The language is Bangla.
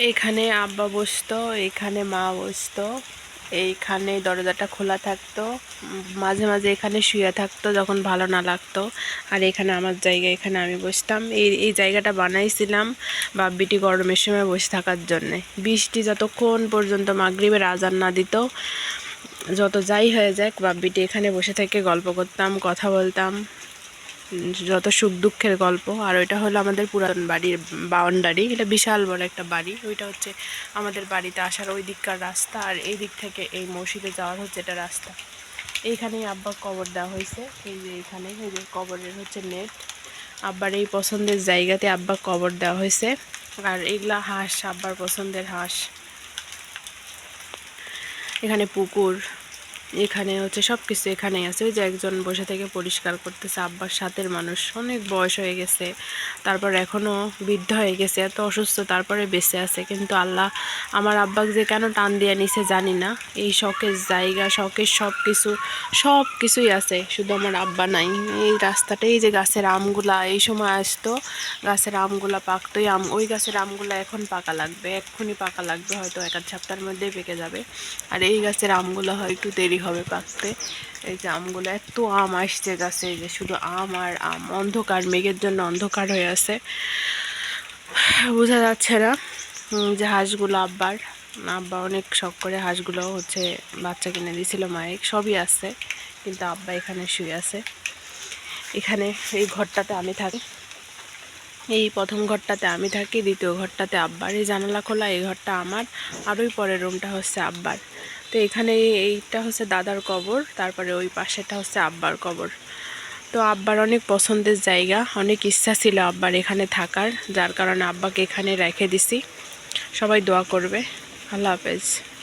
এইখানে আব্বা বসতো, এখানে মা বসতো, এইখানে দরজাটা খোলা থাকতো, মাঝে মাঝে এখানে শুয়ে থাকতো যখন ভালো না লাগতো। আর এখানে আমার জায়গা এখানে আমি বসতাম। এই এই জায়গাটা বানাইছিলাম বাব্বিটি গরমের সময় বসে থাকার জন্যে। বৃষ্টি যতক্ষণ পর্যন্ত মাগরিবের আজান না দিত, যত যাই হয়ে যাক বাব্বিটি এখানে বসে থেকে গল্প করতাম, কথা বলতাম। যত সুখ দুঃখের গল্প, আর ওইটা হলো আমাদের পুরাতন বাড়ির বাউন্ডারি। এটা বিশাল বড় একটা বাড়ি। ওইটা হচ্ছে আমাদের বাড়িতে আসার ওই দিককার রাস্তা, আর এই দিক থেকে এই মসজিদে যাওয়ার হচ্ছে এটা রাস্তা। এইখানেই আব্বা কবর দেওয়া হয়েছে। এই যে এইখানে, এই যে কবরের হচ্ছে নেট। আব্বার এই পছন্দের জায়গাতে আব্বা কবর দেওয়া হয়েছে। আর এগুলা হাঁস, আব্বার পছন্দের হাঁস। এখানে পুকুর এখানে হচ্ছে সব কিছু এখানেই আছে। ওই যে একজন বসে থেকে পরিষ্কার করতেছে, আব্বার সাথের মানুষ। অনেক বয়স হয়ে গেছে, তারপর এখনও বৃদ্ধ হয়ে গেছে, এত অসুস্থ, তারপরে বেঁচে আছে। কিন্তু আল্লাহ আমার আব্বাকে যে কেন টান দিয়ে নিছে জানি না। এই শখের জায়গা, শখের সব কিছু সব কিছুই আছে। শুধু আমার আব্বা নাই। এই রাস্তাটাই যে গাছের আমগুলা, এই সময় আসতো, গাছের আমগুলা পাকতোই আম, ওই গাছের আমগুলা এখন পাকা লাগবে, এক্ষুনি পাকা লাগবে, হয়তো এক আধ সপ্তাহের মধ্যেই পেকে যাবে। আর এই গাছের আমগুলো হয় একটু দেরি হবে পাকতে। এই যে আমগুলো এত আম আসছে গাছে যে শুধু আম আর আম। অন্ধকার, মেঘের জন্য অন্ধকার হয়ে আছে। বোঝা যাচ্ছে না যে হাঁসগুলো আব্বার। আব্বা অনেক শখ করে হাঁসগুলো হচ্ছে বাচ্চা কিনে দিয়েছিল মায়ের। সবই আছে, কিন্তু আব্বা এখানে শুয়ে আছে। এখানে এই ঘরটাতে আমি থাকি। এই প্রথম ঘরটাতে আমি থাকি, দ্বিতীয় ঘরটাতে আব্বার। এই জানালা খোলা, এই ঘরটা আমার, আর ওই পরের রুমটা হচ্ছে আব্বার। তো এখানে এই- এইটা হচ্ছে দাদার কবর, তারপরে ওই পাশেটা হচ্ছে আব্বার কবর। তো আব্বার অনেক পছন্দের জায়গা, অনেক ইচ্ছা ছিল আব্বার এখানে থাকার, যার কারণে আব্বাকে এখানে রেখে দিছি। সবাই দোয়া করবে। আল্লাহ হাফেজ।